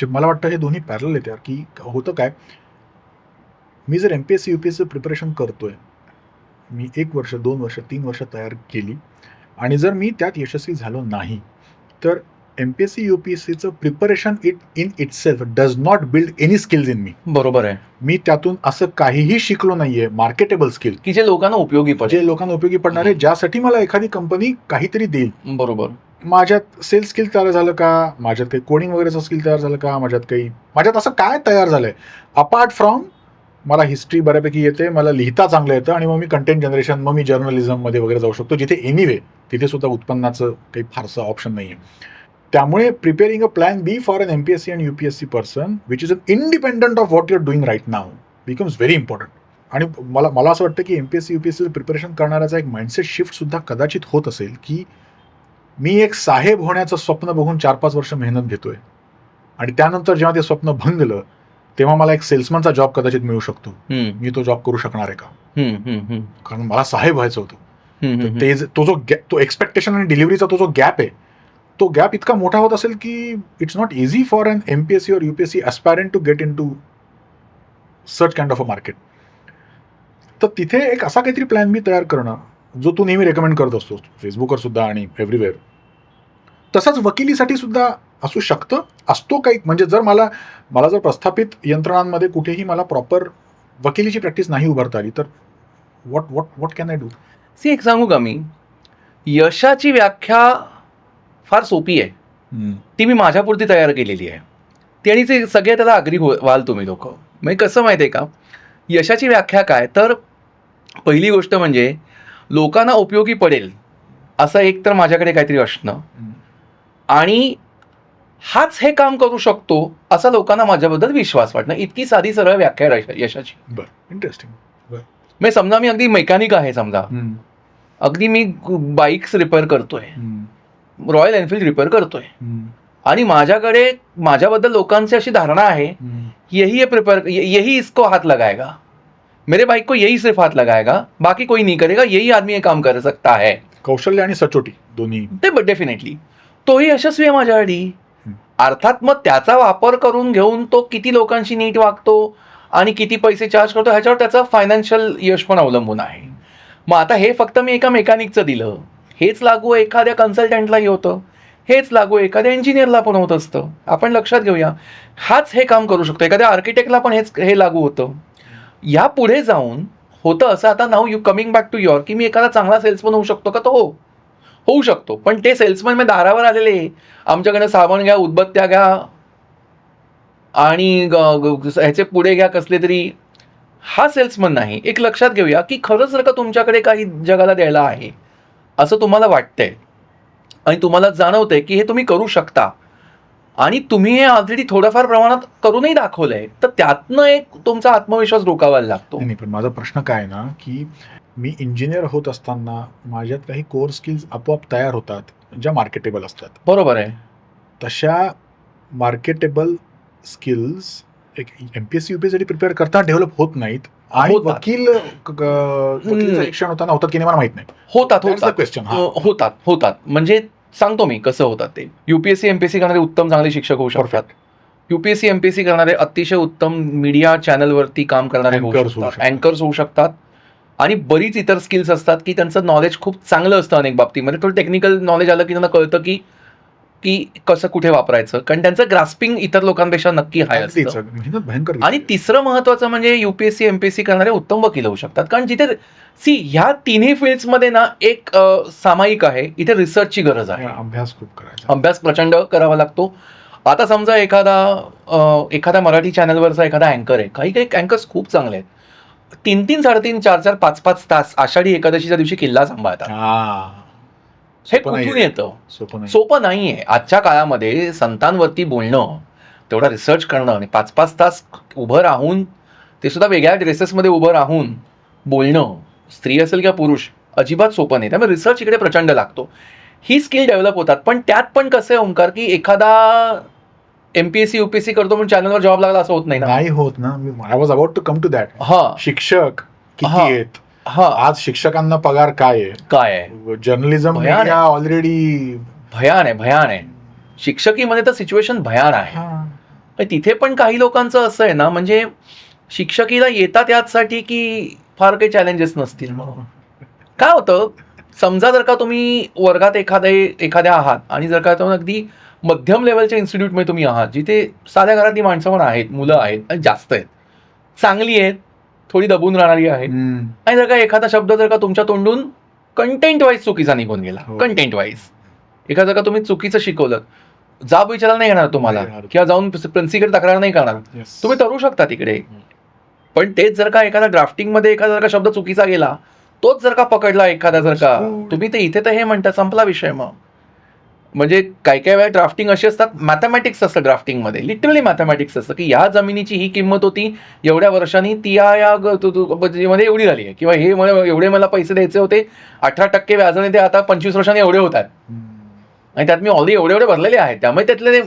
जे मला वाटतं हे दोन्ही पॅरल आहेत यार की होतं काय? मी जर M P S C U P S C preparation करतोय मी एक वर्ष दोन वर्ष तीन वर्ष तयार केली आणि जर मी त्यात यशस्वी झालो नाही तर M P S C U P S सीचं preparation it in itself does not build any skills in me बरोबर आहे. मी त्यातून असं काहीही शिकलो नाहीये मार्केटेबल स्किल की जे लोकांना उपयोगी पडेल. जे लोकांना उपयोगी पडणार आहे ज्यासाठी मला एखादी कंपनी काहीतरी देईल. बरोबर. माझ्यात सेल्स स्किल तयार झालं का? माझ्यात काही कोडिंग वगैरेचं स्किल तयार झालं का? माझ्यात काही माझ्यात असं काय तयार झालं आहे अपार्ट फ्रॉम मला हिस्ट्री बऱ्यापैकी येते मला लिहिता चांगलं येतं आणि मग मी कंटेंट जनरेशन मग मी जर्नलिझममध्ये वगैरे जाऊ शकतो. जिथे एनिवे तिथे सुद्धा उत्पन्नाचं काही फारसं ऑप्शन नाही आहे त्यामुळे preparing a plan B for an M P S C and U P S C person which is an independent of what you're doing right now becomes very important आणि मला मला असं वाटतं की M P S C U P S सीचं preparation करणाऱ्याचा एक mindset shift सुद्धा कदाचित होत असेल की मी एक साहेब होण्याचं स्वप्न बघून चार पाच वर्ष मेहनत घेतोय. आणि त्यानंतर जेव्हा ते स्वप्न भंगलं तेव्हा मला एक सेल्समनचा जॉब कदाचित मिळू शकतो. मी तो जॉब करू शकणार आहे का? कारण मला साहेब व्हायचं होतं. ते तो जो तो एक्सपेक्टेशन आणि डिलिव्हरीचा तो जो गॅप आहे तो गॅप इतका मोठा होत असेल की it's not easy for an M P S C or U P S C aspirant to get into search kind of a market तर तिथे एक असा काहीतरी प्लॅन मी तयार करणं जो तू नेहमी रेकमेंड करत असतो फेसबुकवर सुद्धा आणि एव्हरीवेअर तसंच वकिलीसाठी सुद्धा असू शकतं असतो काही म्हणजे जर मला मला जर प्रस्थापित यंत्रणांमध्ये कुठेही मला प्रॉपर वकिलीची प्रॅक्टिस नाही उभारता आली तर what what what can I do see एक सांगू का मी? यशाची व्याख्या फार सोपी आहे. ती मी माझ्यापुरती तयार केलेली आहे. ती आणि ते सगळे त्याला अग्री हो व्हाल तुम्ही लोक. म्हणजे कसं माहिती आहे का? यशाची व्याख्या काय? तर पहिली गोष्ट म्हणजे लोकांना उपयोगी पडेल असं एक तर माझ्याकडे काहीतरी असणं. आणि हाच हे काम करू शकतो असा लोकांना माझ्याबद्दल विश्वास वाटणं. इतकी साधी सरळ व्याख्या यशाची. बरं इंटरेस्टिंग म्हणजे समजा मी अगदी मेकॅनिक आहे समजा. अगदी मी बाईक्स रिपेअर करतोय. रॉयल एनफिल्ड रिपेअर करतोय. आणि माझ्याकडे माझ्याबद्दल लोकांची अशी धारणा आहे यही ये प्रिपेयर यही इसको हाथ लगाएगा. मेरे बाइक को यही सिर्फ हाथ लगाएगा बाकी कोई नहीं करेगा यही आदमी ये काम कर सकता है। कौशल्य आणि सचोटी दोन्ही. ते डेफिनेटली तोही यशस्वी आहे माझ्यासाठी हम्म. अर्थात मग त्याचा वापर करून घेऊन तो किती लोकांशी नीट वागतो आणि किती पैसे चार्ज करतो ह्याच्यावर त्याचं फायनान्शियल यश पण अवलंबून आहे. मग आता हे फक्त मी एका मेकॅनिकचं दिलं. हेच लागू एखाद्या कन्सल्टंटलाही होतं. हेच लागू एखाद्या इंजिनियरला पण होत असतं. आपण लक्षात घेऊया. हाच हे काम करू शकतो. एखाद्या आर्किटेक्टला पण हेच हे लागू होतं. या पुढे जाऊन होतं असं. आता now you coming back to your की मी एखादा चांगला सेल्समन होऊ शकतो का? तो हो होऊ शकतो. पण ते सेल्समन मी दारावर आलेले. आमच्याकडे साबण घ्या उदबत्त्या घ्या आणि ग- ह्याचे पुढे घ्या कसले तरी. हा सेल्समन नाही. एक लक्षात घेऊया की खरंच जर का तुमच्याकडे काही जगाला द्यायला आहे. असं तुम्हाला वाटतंय. आणि तुम्हाला जाणवतंय की हे तुम्ही करू शकता. आणि तुम्ही हे ऑलरेडी थोड्याफार प्रमाणात करूनही दाखवलंय. तर त्यातनं एक तुमचा आत्मविश्वास रोखावायला लागतो. नाही पण माझा प्रश्न काय आहे ना की मी इंजिनियर होत असताना माझ्यात काही कोर स्किल्स आपोआप तयार होतात ज्या मार्केटेबल असतात. बरोबर आहे. तशा मार्केटेबल स्किल्स एक एम पी एस सी साठी प्रिपेअर करताना डेव्हलप होत नाहीत आणि. वकील होताना होतात की नाही मला माहीत नाही. होतात होतात. क्वेश्चन होतात होतात. म्हणजे सांगतो मी कसं होतात ते. युपीएससी एमपीएससी करणारे उत्तम चांगले शिक्षक होऊ शकतात. युपीएससी एमपीएससी करणारे अतिशय उत्तम मीडिया चॅनलवरती काम करणारे. अँकर्स होऊ शकतात. आणि बरीच इतर स्किल्स असतात की त्यांचं नॉलेज खूप चांगलं असतं अनेक बाबतीमध्ये. थोडं टेक्निकल नॉलेज आलं की त्यांना कळतं की की कसं कुठे वापरायचं? कारण त्यांचं ग्रास्पिंग इतर लोकांपेक्षा नक्की हाय असतं. भयंकर आणि. तिसरं महत्वाचं म्हणजे युपीएससी एमपीएससी करणारे उत्तम वकील होऊ शकतात. कारण जिथे सी ह्या तिन्ही फील्ड्समध्ये ना एक सामायिक आहे. इथे रिसर्चची गरज आहे. अभ्यास खूप करायचा. अभ्यास प्रचंड करावा लागतो. आता समजा एखादा अ, एखाद्या मराठी चॅनलवरचा एखादा अँकर आहे. काही काही अँकर्स खूप चांगले आहेत. तीन तीन साडेतीन चार चार पाच पाच तास आषाढी एकादशीच्या दिवशी किल्ला सांभाळतात. हा. कुठून येतं? सोपं नाही. नाहीये. आजच्या काळामध्ये संतांवरती बोलणं तेवढा रिसर्च करणं आणि पाच पाच तास उभं राहून ते सुद्धा वेगळ्या ड्रेसेसमध्ये उभं राहून बोलणं स्त्री असेल किंवा पुरुष अजिबात सोपं नाही. त्यामुळे रिसर्च इकडे प्रचंड लागतो. ही स्किल डेव्हलप होतात. पण त्यात पण कसं आहे ओंकार की एखादा एमपीएससी युपीएससी करतो म्हणून चॅनलवर जॉब लागला असं होत नाही ना? नाही होत ना. I was about to come to that हा. शिक्षक किती. आहेत? हा आज शिक्षकांना पगार काय आहे? काय आहे? जर्नलिझम भयान आहे. ऑलरेडी भयान आहे भयान आहे. शिक्षकीमध्ये तर सिच्युएशन भयान आहे. तिथे पण काही लोकांचं असं आहे ना म्हणजे शिक्षकीला येतात याचसाठी की फार काही चॅलेंजेस नसतील मग काय होतं समजा जर का तुम्ही वर्गात एखादे एखाद्या आहात आणि जर का तुम्ही अगदी मध्यम लेवलच्या इन्स्टिट्यूटमध्ये तुम्ही आहात जिथे साध्या घरातली माणसं पण आहेत मुलं आहेत आणि जास्त आहेत चांगली आहेत थोडी दबून राहणारी हम्म. आणि जर का एखादा शब्द जर का तुमच्या तोंडून कंटेंट वाईज चुकीचा निघून गेला. कंटेंट वाईज एखादं जर का तुम्ही चुकीचं शिकवलं जाब विचारायला नाही येणार तुम्हाला. किंवा जाऊन प्रिन्सिकडे तक्रार नाही करणार. तुम्ही तरू शकता तिकडे पण तेच जर का एखादा ड्राफ्टिंगमध्ये एखादा जर का शब्द चुकीचा गेला तोच जर का पकडला एखादा जर का. तुम्ही तर इथे तर हे म्हणता संपला विषय मग म्हणजे काही काही वेळा ड्राफ्टिंग अशी असतात मॅथमॅटिक्स असतं ड्राफ्टिंगमध्ये लिटरली मॅथमॅटिक्स असतं की या जमिनीची ही किंमत होती एवढ्या वर्षांनी ती या या मध्ये एवढी झाली आहे. किंवा हे मला एवढे मला पैसे द्यायचे होते अठरा टक्के व्याजाने ते आता पंचवीस वर्षांनी एवढे होतात. आणि त्यात मी ऑलरेडी एवढे एवढे भरलेले आहेत. त्यामुळे त्यातले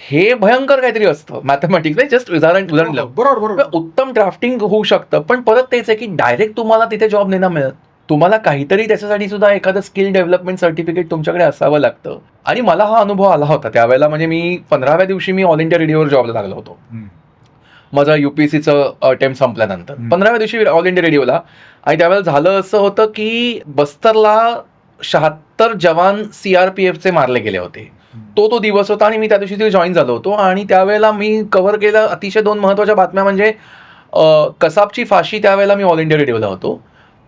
हे भयंकर काहीतरी असतं. मॅथमॅटिक्स जस्ट उदाहरण उदाहरण बरोबर उत्तम ड्राफ्टिंग होऊ शकतं. पण परत तेच आहे की डायरेक्ट तुम्हाला तिथे जॉब नाही ना मिळत. तुम्हाला काहीतरी त्याच्यासाठी सुद्धा एखादं स्किल डेव्हलपमेंट सर्टिफिकेट तुमच्याकडे असावं लागतं. आणि मला हा अनुभव आला होता. त्यावेळेला म्हणजे मी पंधराव्या दिवशी मी ऑल इंडिया रेडिओवर जॉबला लागलो होतो. माझं युपीएससीचं अटेम्प्ट संपल्यानंतर. पंधराव्या दिवशी ऑल इंडिया रेडिओला आणि त्यावेळेला झालं असं होतं की बस्तरला शहात्तर जवान सीआरपीएफचे मारले गेले होते. तो तो दिवस होता आणि मी त्या दिवशी तिथे जॉईन झालो होतो. आणि त्यावेळेला मी कव्हर केलं अतिशय दोन महत्त्वाच्या बातम्या म्हणजे कसाबची फाशी त्यावेळेला मी ऑल इंडिया रेडिओला होतो.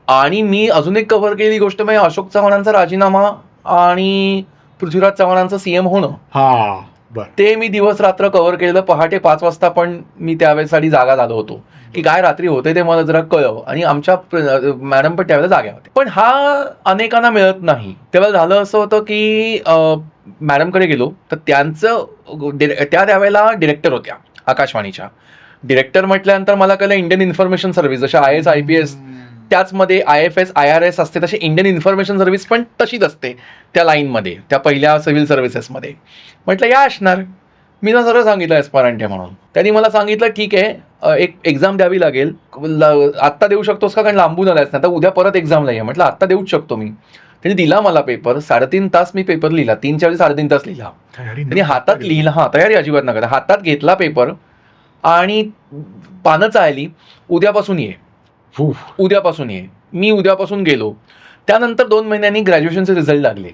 आणि मी अजून एक कव्हर केलेली गोष्ट म्हणजे अशोक चव्हाणांचा राजीनामा आणि पृथ्वीराज चव्हाणांचं सीएम होणं. हा ते मी दिवस रात्र कव्हर केलेलं. पहाटे पाच वाजता पण मी त्यावेळेसाठी जागा झालो होतो. की काय रात्री होते ते मला जरा कळव. आणि आमच्या मॅडम पण त्यावेळेला जाग्या होते. पण हा अनेकांना मिळत नाही. तेव्हा झालं असं होतं की मॅडमकडे गेलो. तर त्यांचं त्या त्यावेळेला डिरेक्टर होत्या आकाशवाणीच्या. डिरेक्टर म्हटल्यानंतर मला कळलं इंडियन इन्फॉर्मेशन सर्व्हिस जशा I S I P S त्याचमध्ये I F S I R S असते तशी इंडियन इन्फॉर्मेशन सर्व्हिस पण तशीच असते त्या लाईनमध्ये त्या पहिल्या सिव्हिल सर्व्हिसेसमध्ये म्हटलं या असणार. मी ना सरळ सांगितलं एस्पारंट म्हणून. त्यांनी मला सांगितलं ठीक आहे एक एक्झाम द्यावी लागेल. आत्ता देऊ शकतोस का? कारण लांबून आलायस ना तर उद्या परत एक्झामला ये म्हटलं आत्ता देऊच शकतो मी. त्यांनी दिला मला पेपर साडेतीन तास मी पेपर लिहिला. तीनच्या वेळी साडेतीन तास लिहिला. त्यांनी हातात लिहिला हा तयारी अजिबात नका हातात घेतला पेपर आणि पानं चाळली उद्यापासून ये. उद्यापासून ये. मी उद्यापासून गेलो. त्यानंतर दोन महिन्यांनी ग्रॅज्युएशनचे रिझल्ट लागले.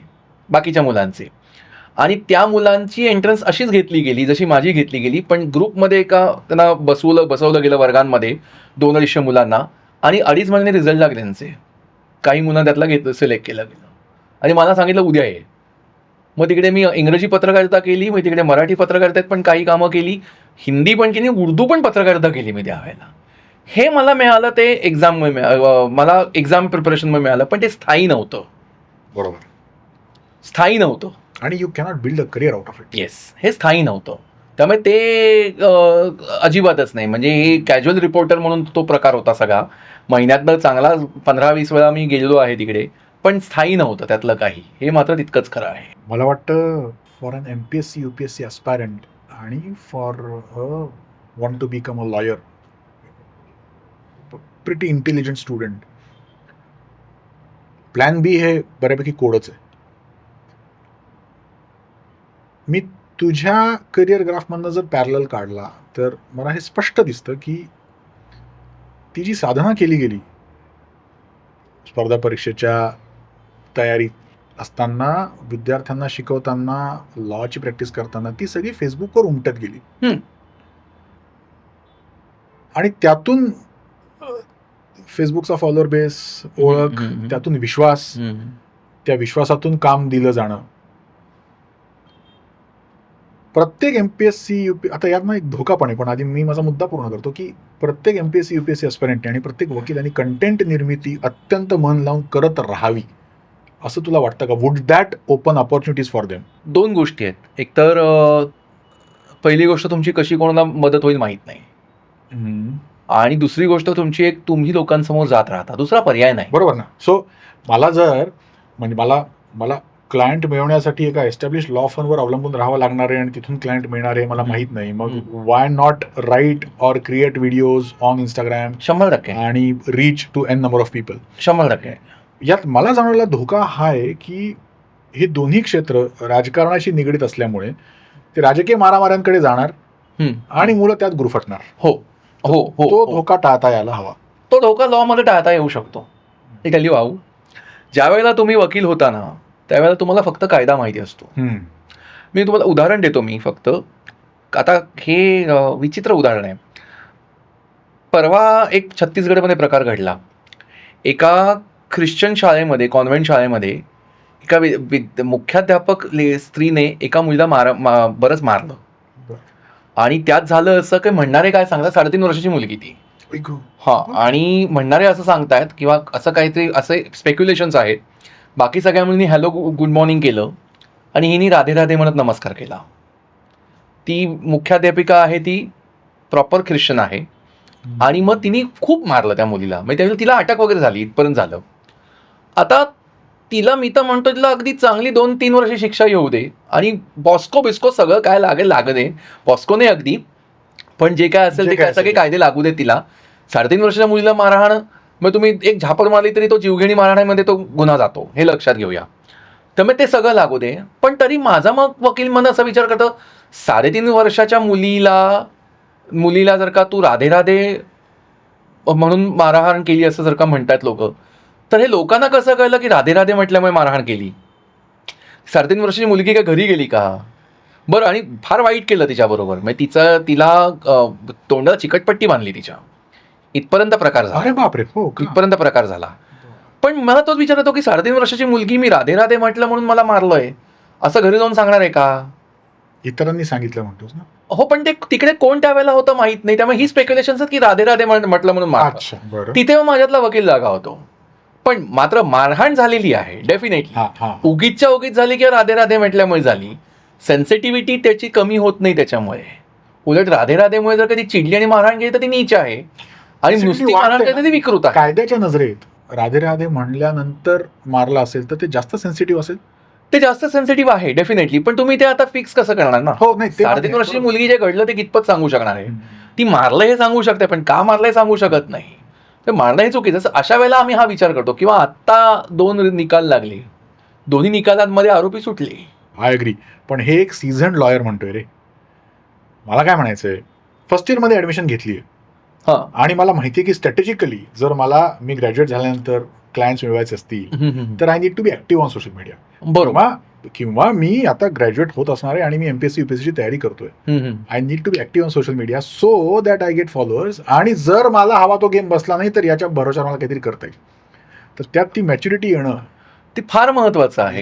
बाकीच्या मुलांचे. आणि त्या मुलांची एंट्रन्स अशीच घेतली गेली जशी माझी घेतली गेली पण ग्रुपमध्ये एका त्यांना बसवलं बसवलं गेलं वर्गांमध्ये दोन अडीचशे मुलांना. आणि अडीच महिने रिझल्ट लागले त्यांचे. काही मुलांना त्यातला घेत सिलेक्ट केलं गेलं. आणि मला सांगितलं उद्या ये. मग तिकडे मी इंग्रजी पत्रकारिता केली मग तिकडे मराठी पत्रकारितेत पण काही कामं केली. हिंदी पण केली उर्दू पण पत्रकारिता केली मी त्यावेळेला. हे मला मिळालं ते एक्झाम मला एक्झाम प्रिपरेशनमध्ये मिळालं पण ते स्थायी नव्हतं. बरोबर. स्थायी नव्हतं. आणि you cannot build a career out of it yes हे स्थायी नव्हतं. त्यामुळे ते अजिबातच नाही. म्हणजे हे कॅज्युअल रिपोर्टर म्हणून तो प्रकार होता सगळा. महिन्यातनं चांगला पंधरा वीस वेळा मी गेलेलो आहे तिकडे पण स्थायी नव्हतं त्यातलं काही. हे मात्र तितकंच खरं आहे. मला वाटतं for an M P S C U P S C aspirant आणि for a want to become a lawyer pretty intelligent student plan B हे बऱ्यापैकी कोडच आहे. मी तुझ्या करिअर ग्राफमधनं जर पॅरल काढला तर मला हे स्पष्ट दिसतं की ती जी साधना केली गेली स्पर्धा परीक्षेच्या तयारीत असताना विद्यार्थ्यांना शिकवताना लॉची प्रॅक्टिस करताना ती सगळी फेसबुकवर उमटत गेली. आणि त्यातून फेसबुकचा फॉलोअर बेस ओळख. त्यातून विश्वास त्या विश्वासातून काम दिलं जाणं. प्रत्येक एमपीएससी युपी आता यात ना एक धोका पण आहे पण आधी मी माझा मुद्दा पूर्ण करतो की प्रत्येक एमपीएससी युपीएससी एस्पिरंट आणि प्रत्येक वकील कंटेंट निर्मिती अत्यंत मन लावून करत राहावी असं तुला वाटतं का? Would that open opportunities for them दोन गोष्टी आहेत. एकतर पहिली गोष्ट तुमची कशी कोणाला मदत होईल माहीत नाही. आणि दुसरी गोष्ट तुमची एक तुम्ही लोकांसमोर जात राहता. दुसरा पर्याय नाही. बरोबर ना? सो मला जर म्हणजे मला मला क्लायंट मिळवण्यासाठी एका एस्टॅब्लिश लॉ फर्मवर अवलंबून राहावं लागणार आहे आणि तिथून क्लायंट मिळणार आहे मला. माहीत नाही. मग. Why not right or create videos on Instagram शंभर टक्के. आणि reach to N number of people शंभर टक्के. यात मला जाणवलेला धोका हा आहे की हे दोन्ही क्षेत्र राजकारणाशी निगडीत असल्यामुळे ते राजकीय मारामाऱ्यांकडे जाणार. आणि मुलं त्यात गुरफटणार. हो. हो हो तो हो. धोका टाळता यायला हवा. तो धोका लॉ मध्ये टाळता येऊ शकतो. हे यू हाऊ ज्या वेळेला तुम्ही वकील होता ना त्यावेळेला तुम्हाला फक्त कायदा माहिती असतो. मी तुम्हाला उदाहरण देतो मी फक्त. आता हे विचित्र उदाहरण आहे. परवा एक छत्तीसगडमध्ये प्रकार घडला. एका ख्रिश्चन शाळेमध्ये कॉन्व्हेंट शाळेमध्ये एका मुख्याध्यापक ले- स्त्रीने एका मुलीला मार मा- बरंच मारलं. आणि त्यात झालं असं की म्हणणारे काय सांगतात साडेतीन वर्षाची मुलगी ती. हा आणि म्हणणारे असं सांगतायत किंवा असं काहीतरी असे स्पेक्युलेशन्स आहेत. बाकी सगळ्या मुलींनी हॅलो गुड मॉर्निंग केलं आणि हिनी राधे राधे म्हणत नमस्कार केला. ती मुख्याध्यापिका आहे ती प्रॉपर ख्रिश्चन आहे. आणि मग तिने खूप मारलं त्या मुलीला. म्हणजे त्यावेळी तिला अटक वगैरे झाली इथपर्यंत झालं. आता तिला मी तर म्हणतो तिला अगदी चांगली दोन तीन वर्ष शिक्षा येऊ दे. आणि बॉस्को बिस्को सगळं काय लागेल लागत आहे बॉस्कोने अगदी. पण जे काय असेल ते काय सगळे. कायदे लागू देत तिला. साडेतीन वर्षाच्या मुलीला मारहाण मग तुम्ही एक झापड मारली तरी तो जीवघेणी मारहाणीमध्ये तो गुन्हा जातो. हे लक्षात घेऊया. त्यामुळे ते सगळं लागू दे. पण तरी माझा मग वकील मन असा विचार करतो साडेतीन वर्षाच्या मुलीला मुलीला जर का तू राधे राधे म्हणून मारहाण केली असं जर का म्हणतात लोक तर हे लोकांना कसं कळलं की राधे राधे म्हटल्यामुळे मारहाण केली? साडेतीन वर्षाची मुलगी काय घरी गेली का? बरं आणि फार वाईट केलं तिच्याबरोबर. म्हणजे तिचं तिला तोंडाला चिकटपट्टी बांधली तिच्या. इथपर्यंत प्रकार झाला. अरे बापरे हो? इथपर्यंत प्रकार झाला. पण मला तोच विचार येतो की साडेतीन वर्षाची मुलगी मी राधे राधे म्हटलं म्हणून मला मारलंय. असं घरी जाऊन सांगणार आहे का? इतरांनी सांगितलं म्हणतोस ना? हो पण ते तिकडे कोण त्यावेळेला होतं माहीत नाही. त्यामुळे ही स्पेक्युलेशन की राधे राधे म्हटलं म्हणून तिथे माझ्यातला वकील जागा होतो. पण मात्र मारहाण झालेली आहे डेफिनेटली उगीच्या उगीच झाली किंवा राधे राधे म्हटल्यामुळे झाली सेन्सिटिव्हिटी त्याची कमी होत नाही त्याच्यामुळे. उलट राधे राधेमुळे जर कधी चिडली आणि मारहाण केली तर ती नीच आहे. आणि नुसती मारहाण ती विकृत आहे. कायद्याच्या नजरेत राधे राधे म्हणल्यानंतर मारला असेल तर ते जास्त सेन्सिटिव्ह असेल? ते जास्त सेन्सिटिव्ह आहे डेफिनेटली पण तुम्ही ते आता फिक्स कसं करणार ना? हो नाही साडेतीन वर्षाची मुलगी जे घडलं ते कितपत सांगू शकणार आहे. ती मारलं हे सांगू शकते पण का मारलं हे सांगू शकत नाही? ते मारणं हे चुकीचं. असं अशा वेळेला आम्ही हा विचार करतो किंवा आत्ता दोन निकाल लागले. दोन्ही निकालांमध्ये आरोपी सुटले. आय अग्री पण हे एक सीझन लॉयर म्हणतोय रे. मला काय म्हणायचंय? फर्स्ट इयरमध्ये ऍडमिशन घेतली हा. आणि मला माहिती आहे की स्ट्रॅटेजिकली जर मला मी ग्रॅज्युएट झाल्यानंतर क्लायंट्स मिळवायचे असतील तर I need to be active on social media बरोबर. किंवा मी आता ग्रॅज्युएट होत असणार आहे आणि मी एमपीएससी युपीएससी ची तयारी करतोय. I need to be active on social media so that I get followers आणि जर मला हवा तो गेम बसला नाही तर याच्या भरोशावर मला काहीतरी करता येईल. तर त्यात ती मॅच्युरिटी येणं ते फार महत्वाचं आहे.